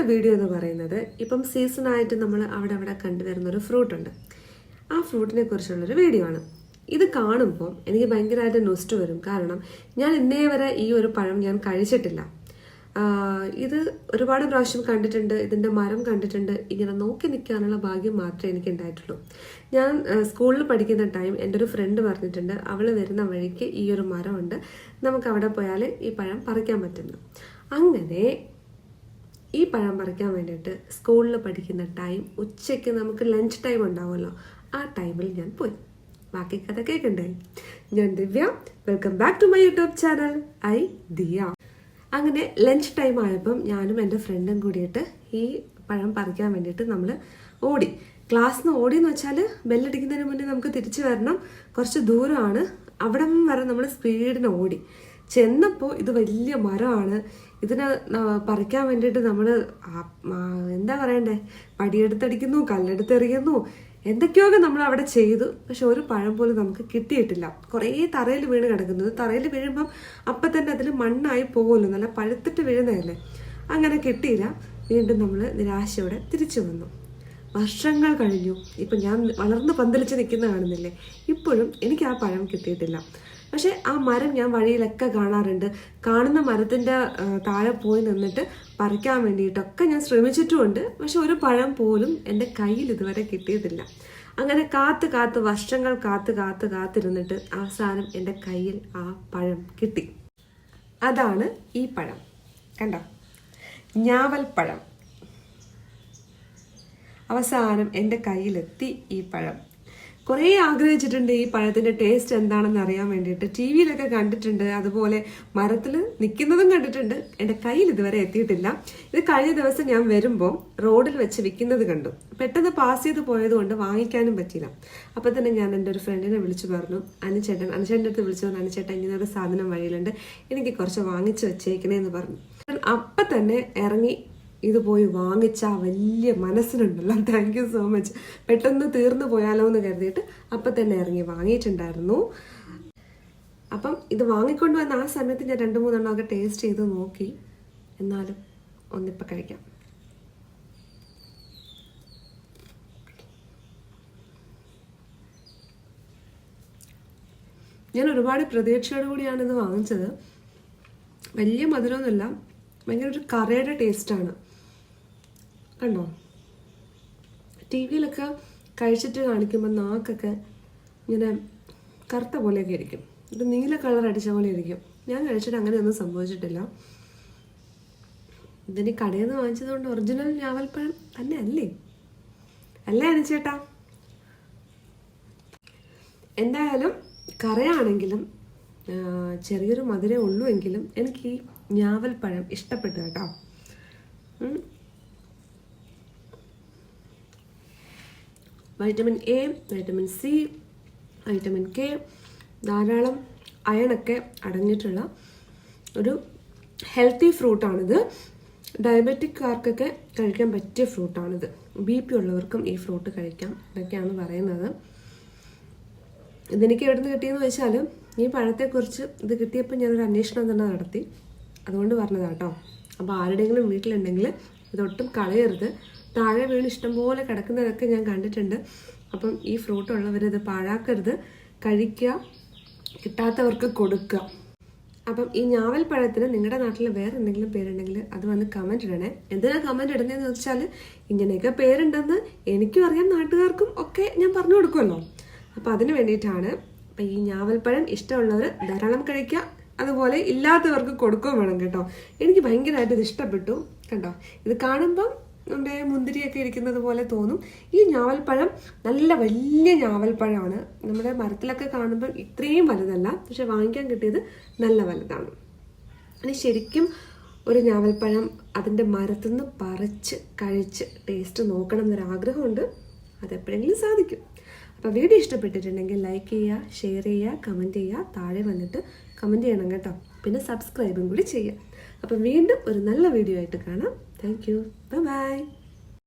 ഇന്നത്തെ വീഡിയോ എന്ന് പറയുന്നത് ഇപ്പം സീസണായിട്ട് നമ്മൾ അവിടെ അവിടെ കണ്ടുവരുന്ന ഒരു ഫ്രൂട്ട് ഉണ്ട്. ആ ഫ്രൂട്ടിനെ കുറിച്ചുള്ളൊരു വീഡിയോ ആണ്. ഇത് കാണുമ്പോൾ എനിക്ക് ഭയങ്കരമായിട്ട് നൊസ്റ്റ് വരും. കാരണം ഞാൻ ഇന്നേ വരെ ഈ ഒരു പഴം ഞാൻ കഴിച്ചിട്ടില്ല. ഇത് ഒരുപാട് പ്രാവശ്യം കണ്ടിട്ടുണ്ട്. ഇതിന്റെ മരം കണ്ടിട്ടുണ്ട്. ഇങ്ങനെ നോക്കി നിൽക്കാനുള്ള ഭാഗ്യം മാത്രമേ എനിക്ക് ഉണ്ടായിട്ടുള്ളൂ. ഞാൻ സ്കൂളിൽ പഠിക്കുന്ന ടൈം എന്റെ ഒരു ഫ്രണ്ട് പറഞ്ഞിട്ടുണ്ട്. അവൾ വരുന്ന വഴിക്ക് ഈ ഒരു മരമുണ്ട്. നമുക്ക് അവിടെ പോയാൽ ഈ പഴം പറിക്കാൻ പറ്റുന്നു. അങ്ങനെ ഈ പഴം പറിക്കാൻ വേണ്ടിയിട്ട് സ്കൂളിൽ പഠിക്കുന്ന ടൈം ഉച്ചയ്ക്ക് നമുക്ക് ലഞ്ച് ടൈം ഉണ്ടാവുമല്ലോ. ആ ടൈമിൽ ഞാൻ പോയി. ബാക്കി കഥ കേൾക്കണ്ടേ ഞാൻ Divya. Welcome back to my YouTube channel I Diya. അങ്ങനെ ലഞ്ച് ടൈം ആയപ്പം ഞാനും എന്റെ ഫ്രണ്ടും കൂടിയിട്ട് ഈ പഴം പറിക്കാൻ വേണ്ടിയിട്ട് നമ്മൾ ഓടി. ക്ലാസ്സിൽ നിന്ന് ഓടി എന്ന് വെച്ചാൽ ബെല്ലടിക്കുന്നതിന് മുന്നേ നമുക്ക് തിരിച്ചു വരണം. കുറച്ച് ദൂരമാണ്. അവിടെ വരെ നമ്മൾ സ്പീഡിന് ഓടി. ചെന്നപ്പോൾ ഇത് വലിയ മരമാണ് ഇതിനെ പറിക്കാൻ വേണ്ടിയിട്ട് നമ്മൾ എന്താ പറയണ്ടേ? പടിയെടുത്തടിക്കുന്നു കല്ലെടുത്തെറിയുന്നു. എന്തൊക്കെയൊക്കെ നമ്മൾ അവിടെ ചെയ്തു. പക്ഷെ ഒരു പഴം പോലും നമുക്ക് കിട്ടിയിട്ടില്ല. കുറേ തറയിൽ വീണ് കിടക്കുന്നത് തറയിൽ വീഴുമ്പം അപ്പം തന്നെ അതിൽ മണ്ണായി പോകുമല്ലോ. നല്ല പഴുത്തിട്ട് വീഴുന്നതല്ലേ? അങ്ങനെ കിട്ടിയില്ല. വീണ്ടും നമ്മൾ നിരാശയോടെ തിരിച്ചു വന്നു. വർഷങ്ങൾ കഴിഞ്ഞു. ഇപ്പം ഞാൻ വളർന്ന് പന്തലിച്ച് നിൽക്കുന്ന കാണുന്നില്ലേ? ഇപ്പോഴും എനിക്ക് ആ പഴം കിട്ടിയിട്ടില്ല. പക്ഷെ ആ മരം ഞാൻ വഴിയിലൊക്കെ കാണാറുണ്ട്. കാണുന്ന മരത്തിന്റെ താഴെ പോയി നിന്നിട്ട് പറിക്കാൻ വേണ്ടിയിട്ടൊക്കെ ഞാൻ ശ്രമിച്ചിട്ടുമുണ്ട്. പക്ഷെ ഒരു പഴം പോലും എന്റെ കയ്യിൽ ഇതുവരെ കിട്ടിയതില്ല. അങ്ങനെ കാത്ത് കാത്ത് വർഷങ്ങൾ കാത്ത് കാത്ത് കാത്തിരുന്നിട്ട് അവസാനം എന്റെ കയ്യിൽ ആ പഴം കിട്ടി. അതാണ് ഈ പഴം. കണ്ടോ? ഞാവൽ പഴം. അവസാനം എന്റെ കയ്യിലെത്തി ഈ പഴം. കുറേ ആഗ്രഹിച്ചിട്ടുണ്ട് ഈ പഴത്തിന്റെ ടേസ്റ്റ് എന്താണെന്ന് അറിയാൻ വേണ്ടിയിട്ട്. ടി വിയിലൊക്കെ കണ്ടിട്ടുണ്ട്. അതുപോലെ മരത്തിൽ നിൽക്കുന്നതും കണ്ടിട്ടുണ്ട്. എന്റെ കയ്യിൽ ഇതുവരെ എത്തിയിട്ടില്ല. ഇത് കഴിഞ്ഞ ദിവസം ഞാൻ വരുമ്പോൾ റോഡിൽ വെച്ച് വിൽക്കുന്നത് കണ്ടു. പെട്ടെന്ന് പാസ് ചെയ്ത് പോയതുകൊണ്ട് വാങ്ങിക്കാനും പറ്റിയില്ല. അപ്പോൾ തന്നെ ഞാൻ എന്റെ ഒരു ഫ്രണ്ടിനെ വിളിച്ചു പറഞ്ഞു അനുചേട്ടൻ അനുചേട്ടന്റെ അടുത്ത് വിളിച്ചു പറഞ്ഞു അനുചേട്ടൻ ഇങ്ങനെ ഒരു സാധനം വഴിയിലുണ്ട്. എനിക്ക് കുറച്ച് വാങ്ങിച്ചു വെച്ചേക്കണേ എന്ന് പറഞ്ഞു. അപ്പം തന്നെ ഇറങ്ങി ഇത് പോയി വാങ്ങിച്ച വലിയ മനസ്സിനുണ്ടല്ലോ. താങ്ക് യു സോ മച്ച് പെട്ടെന്ന് തീർന്നു പോയാലോ എന്ന് കരുതിയിട്ട് അപ്പം തന്നെ ഇറങ്ങി വാങ്ങിയിട്ടുണ്ടായിരുന്നു. അപ്പം ഇത് വാങ്ങിക്കൊണ്ട് വന്ന ആ സമയത്ത് ഞാൻ രണ്ട് മൂന്നെണ്ണം ഒക്കെ ടേസ്റ്റ് ചെയ്ത് നോക്കി. എന്നാലും ഒന്നിപ്പം കഴിക്കാം. ഞാൻ ഒരുപാട് പ്രതീക്ഷയോട് കൂടിയാണ് ഇത് വാങ്ങിച്ചത്. വലിയ മധുരമൊന്നുമില്ല ഭയങ്കര ഒരു കറയുടെ ടേസ്റ്റാണ് കണ്ടോ? ടി വിയിലൊക്കെ കഴിച്ചിട്ട് കാണിക്കുമ്പോൾ നാക്കൊക്കെ ഇങ്ങനെ കറുത്ത പോലെയൊക്കെ ഇരിക്കും. ഒരു നീല കളർ അടിച്ച പോലെ ഇരിക്കും. ഞാൻ കഴിച്ചിട്ട് അങ്ങനെയൊന്നും സംഭവിച്ചിട്ടില്ല. ഇതിന് കടയിൽ നിന്ന് വാങ്ങിച്ചതുകൊണ്ട് ഒറിജിനൽ ഞാവൽപ്പഴം തന്നെ അല്ലേ? അല്ലേ അനുചേട്ടാ എന്തായാലും കറയാണെങ്കിലും ചെറിയൊരു മധുരം ഉള്ളൂ എങ്കിലും എനിക്ക് ഈ ഞാവൽപ്പഴം ഇഷ്ടപ്പെട്ടു കേട്ടോ. Vitamin A vitamin C vitamin K ധാരാളം അയണൊക്കെ അടങ്ങിയിട്ടുള്ള ഒരു ഹെൽത്തി ഫ്രൂട്ടാണിത്. ഡയബറ്റിക്കാർക്കൊക്കെ കഴിക്കാൻ പറ്റിയ ഫ്രൂട്ടാണിത്. ബി പി ഉള്ളവർക്കും ഈ ഫ്രൂട്ട് കഴിക്കാം എന്നൊക്കെയാണ് പറയുന്നത്. ഇതെനിക്ക് എവിടെ നിന്ന് കിട്ടിയെന്ന് വെച്ചാൽ ഈ പഴത്തെക്കുറിച്ച് ഇത് കിട്ടിയപ്പോൾ ഞാനൊരു അന്വേഷണം തന്നെ നടത്തി. അതുകൊണ്ട് പറഞ്ഞതാണ് കേട്ടോ അപ്പോൾ ആരുടെയെങ്കിലും വീട്ടിലുണ്ടെങ്കിൽ ഇതൊട്ടും കളയരുത്. താഴെ വീണ് ഇഷ്ടംപോലെ കിടക്കുന്നതൊക്കെ ഞാൻ കണ്ടിട്ടുണ്ട്. അപ്പം ഈ ഫ്രൂട്ട് ഉള്ളവരത് പാഴാക്കരുത്. കഴിക്കുക കിട്ടാത്തവർക്ക് കൊടുക്കുക. അപ്പം ഈ ഞാവൽ പഴത്തിന് നിങ്ങളുടെ നാട്ടിൽ വേറെ എന്തെങ്കിലും പേരുണ്ടെങ്കിൽ അത് വന്ന് കമന്റ് ഇടണേ. എന്തിനാണ് കമന്റ് ഇടുന്നതെന്ന് വെച്ചാൽ ഇങ്ങനെയൊക്കെ പേരുണ്ടെന്ന് എനിക്കും അറിയാം നാട്ടുകാർക്കും ഒക്കെ ഞാൻ പറഞ്ഞു കൊടുക്കുമല്ലോ അപ്പം അതിന് വേണ്ടിയിട്ടാണ് അപ്പം ഈ ഞാവൽപ്പഴം ഇഷ്ടമുള്ളവർ ധാരാളം കഴിക്കുക. അതുപോലെ ഇല്ലാത്തവർക്ക് കൊടുക്കുകയും വേണം കേട്ടോ. എനിക്ക് ഭയങ്കരമായിട്ട് ഇത് ഇഷ്ടപ്പെട്ടു. കണ്ടോ? ഇത് കാണുമ്പം നമ്മുടെ മുന്തിരിയൊക്കെ ഇരിക്കുന്നത് പോലെ തോന്നും. ഈ ഞാവൽപ്പഴം നല്ല വലിയ ഞാവൽപ്പഴമാണ്. നമ്മുടെ മരത്തിലൊക്കെ കാണുമ്പോൾ ഇത്രയും വലുതല്ല പക്ഷെ വാങ്ങിക്കാൻ കിട്ടിയത് നല്ല വലുതാണ്. ഇനി ശരിക്കും ഒരു ഞാവൽപ്പഴം അതിന്റെ മരത്തുനിന്ന് പറിച്ച് കഴിച്ച് ടേസ്റ്റ് നോക്കണം എന്നൊരു ആഗ്രഹമുണ്ട് അതെപ്പോഴെങ്കിലും സാധിക്കും. അപ്പോൾ വീഡിയോ ഇഷ്ടപ്പെട്ടിട്ടുണ്ടെങ്കിൽ ലൈക്ക് ചെയ്യുക ഷെയർ ചെയ്യുക കമന്റ് ചെയ്യുക. താഴെ വന്നിട്ട് കമന്റ് ചെയ്യണം കേട്ടോ. പിന്നെ സബ്സ്ക്രൈബും കൂടി ചെയ്യുക. അപ്പം വീണ്ടും ഒരു നല്ല വീഡിയോ ആയിട്ട് കാണാം. Thank you by